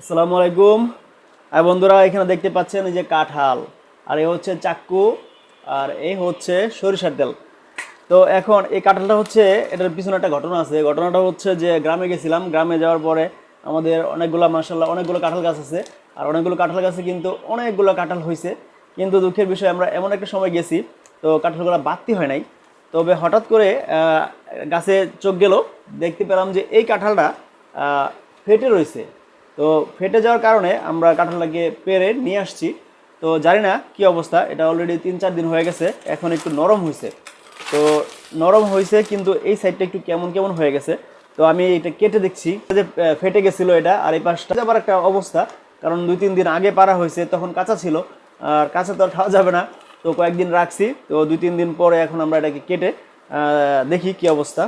আসসালামু আলাইকুম। আর বন্ধুরা, এখানে দেখতে পাচ্ছেন এই যে কাঁঠাল। আর এ হচ্ছে চাক্কু, আর এই হচ্ছে সরিষার তেল। তো এখন এই কাঁঠালটা হচ্ছে, এটার পিছনে একটা ঘটনা আছে। ঘটনাটা হচ্ছে যে গ্রামে গেছিলাম। গ্রামে যাওয়ার পরে আমাদের অনেকগুলো মাসাল্লাহ অনেকগুলো কাঁঠাল গাছ আছে। আর অনেকগুলো কাঁঠাল গাছে কিন্তু অনেকগুলো কাঁঠাল হয়েছে কিন্তু দুঃখের বিষয়, আমরা এমন একটা সময় গেছি, তো কাঁঠালগুলো বাড়তি হয় নাই। তবে হঠাৎ করে গাছে চোখ গেল। দেখতে পেলাম যে এই কাঁঠালটা ফেটে রয়েছে তো ফেটে যাওয়ার কারণে আমরা কাঁঠালটাকে পেরে নিয়ে আসছি। তো জানি না কি অবস্থা, এটা অলরেডি তিন চার দিন হয়ে গেছে, এখন একটু নরম হয়েছে। তো নরম হয়েছে, কিন্তু এই সাইডটা একটু কেমন কেমন হয়ে গেছে। তো আমি এটা কেটে দেখছি, যে ফেটে গেছিল এটা, আর এই পাশটা আবার একটা অবস্থা, কারণ দুই তিন দিন আগে পারা হয়েছে, তখন কাঁচা ছিল, আর কাঁচা তো খাওয়া যাবে না। তো কয়েকদিন রাখছি, তো দুই তিন দিন পরে এখন আমরা এটাকে কেটে দেখি কি অবস্থা।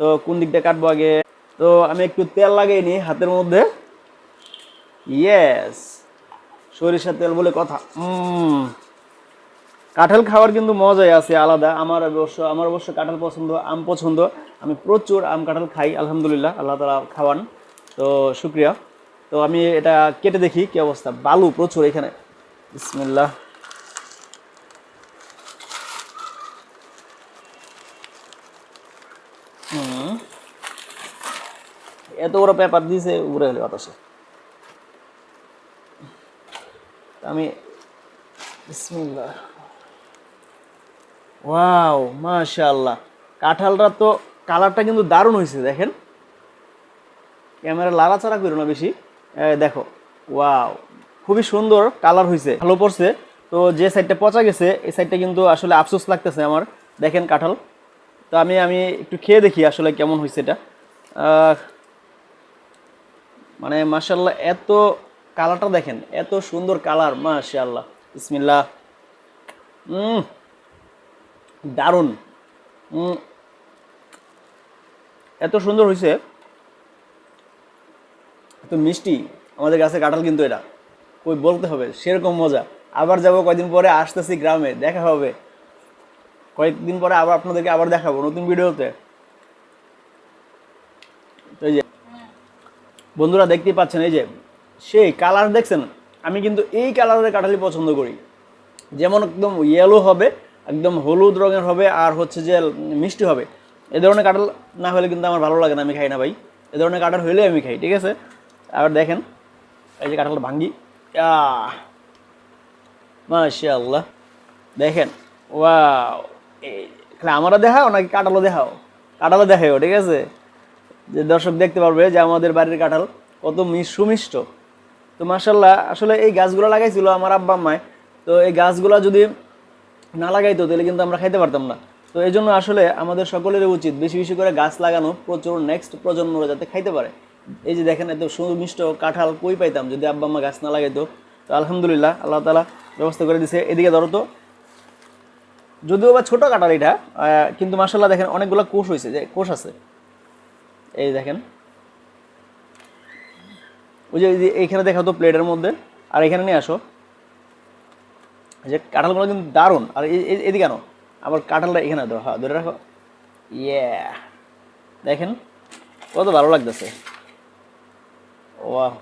তো কোন দিকটা কাটবো আগে? তো আমি একটু তেল লাগিয়ে নিই হাতের মধ্যে। ইয়েস সরিষার তেল বলে কথা। কাঁঠাল খাওয়ার কিন্তু মজাই আছে, আলাদা। আমার অবশ্য আমার অবশ্য কাঁঠাল পছন্দ, আম পছন্দ। আমি প্রচুর আম কাঁঠাল খাই, আলহামদুলিল্লাহ, আল্লাহ তালা খাওয়ান। তো, শুক্রিয়া। তো, আমি এটা কেটে দেখি কি অবস্থা। বালু প্রচুর এখানে। বিসমিল্লাহ। এত বড় পেপার দিয়েছে উপরে হলে বাতাসে। আমি, বিসমিল্লাহ। ওয়াও, মাশাআল্লাহ। কাঁঠালটা তো কালারটা কিন্তু দারুণ হয়েছে, দেখেন। ক্যামেরা লাড়াচাড়া করো না বেশি। দেখো, ওয়াও, খুবই সুন্দর কালার হয়েছে, ভালো পড়ছে। তো যে সাইডটা পচা গেছে, এই সাইডটা কিন্তু আসলে আফসোস লাগতেছে আমার। দেখেন কাঁঠাল। তো আমি আমি একটু খেয়ে দেখি আসলে কেমন হয়েছে এটা। মানে মাশাল্লাহ এত কালারটা দেখেন এত সুন্দর কালার মাশাল্লাহ দারুণ। উম, এত সুন্দর হয়েছে এত মিষ্টি। আমাদের গাছে কাঁঠাল কিন্তু এটা। কই বলতে হবে সেরকম মজা। আবার যাব কয়দিন পরে আসতেছি গ্রামে দেখা হবে। কয়েকদিন পরে আবার আপনাদেরকে আবার দেখাবো নতুন ভিডিওতে। এই যে বন্ধুরা দেখতেই পাচ্ছেন এই যে সেই কালার দেখছেন? আমি কিন্তু এই কালারের কাঁঠালি পছন্দ করি। যেমন একদম ইয়েলো হবে, একদম হলুদ রঙের হবে, আর হচ্ছে যে মিষ্টি হবে। এ ধরনের কাঁঠাল না হলে কিন্তু আমার ভালো লাগে না, আমি খাই না ভাই। এ ধরনের কাঁঠাল হলে আমি খাই, ঠিক আছে? আবার দেখেন, এই যে কাঁঠালটা ভাঙ্গি। মাশাআল্লাহ। দেখেন খালি আমারও দেখাও নাকি কাঁঠালও দেখাও? কাঁঠালও দেখাও ঠিক আছে? যে দর্শক দেখতে পারবে যে আমাদের বাড়ির কাঁঠাল কত সুমিষ্ট। তো মার্শাল্লাহ আসলে এই গাছগুলো লাগাইছিল আমার আব্বা আম্মায় তো এই গাছগুলো যদি না লাগাইতো, তাহলে কিন্তু আমরা খাইতে পারতাম না। তো এই জন্য আসলে আমাদের সকলেরই উচিত বেশি বেশি করে গাছ লাগানো, প্রচুর নেক্সট প্রজন্মরা যাতে খাইতে পারে। এই যে দেখেন, এত সুমিষ্ট কাঁঠাল কই পাইতাম যদি আব্বা আম্মা গাছ না লাগাইতো। তো আলহামদুলিল্লাহ, আল্লাহ তালা ব্যবস্থা করে দিছে। এদিকে ধরো তো। যদিও বা ছোটো কাঁঠাল এটা কিন্তু মার্শাল্লাহ দেখেন অনেকগুলো কোষ হয়েছে যে কোষ আছে। এই দেখেন। ওই যে এইখানে দেখা তো প্লেটের মধ্যে। আর এখানে নিয়ে আসো। যে কাঁঠালগুলো কিন্তু দারুণ। আর এদিকে আনো। আবার কাঁঠালটা এখানে ধরো। হ্যাঁ ধরে রাখো। ইয়ে দেখেন, কত ভালো লাগতেছে। ওয়াহ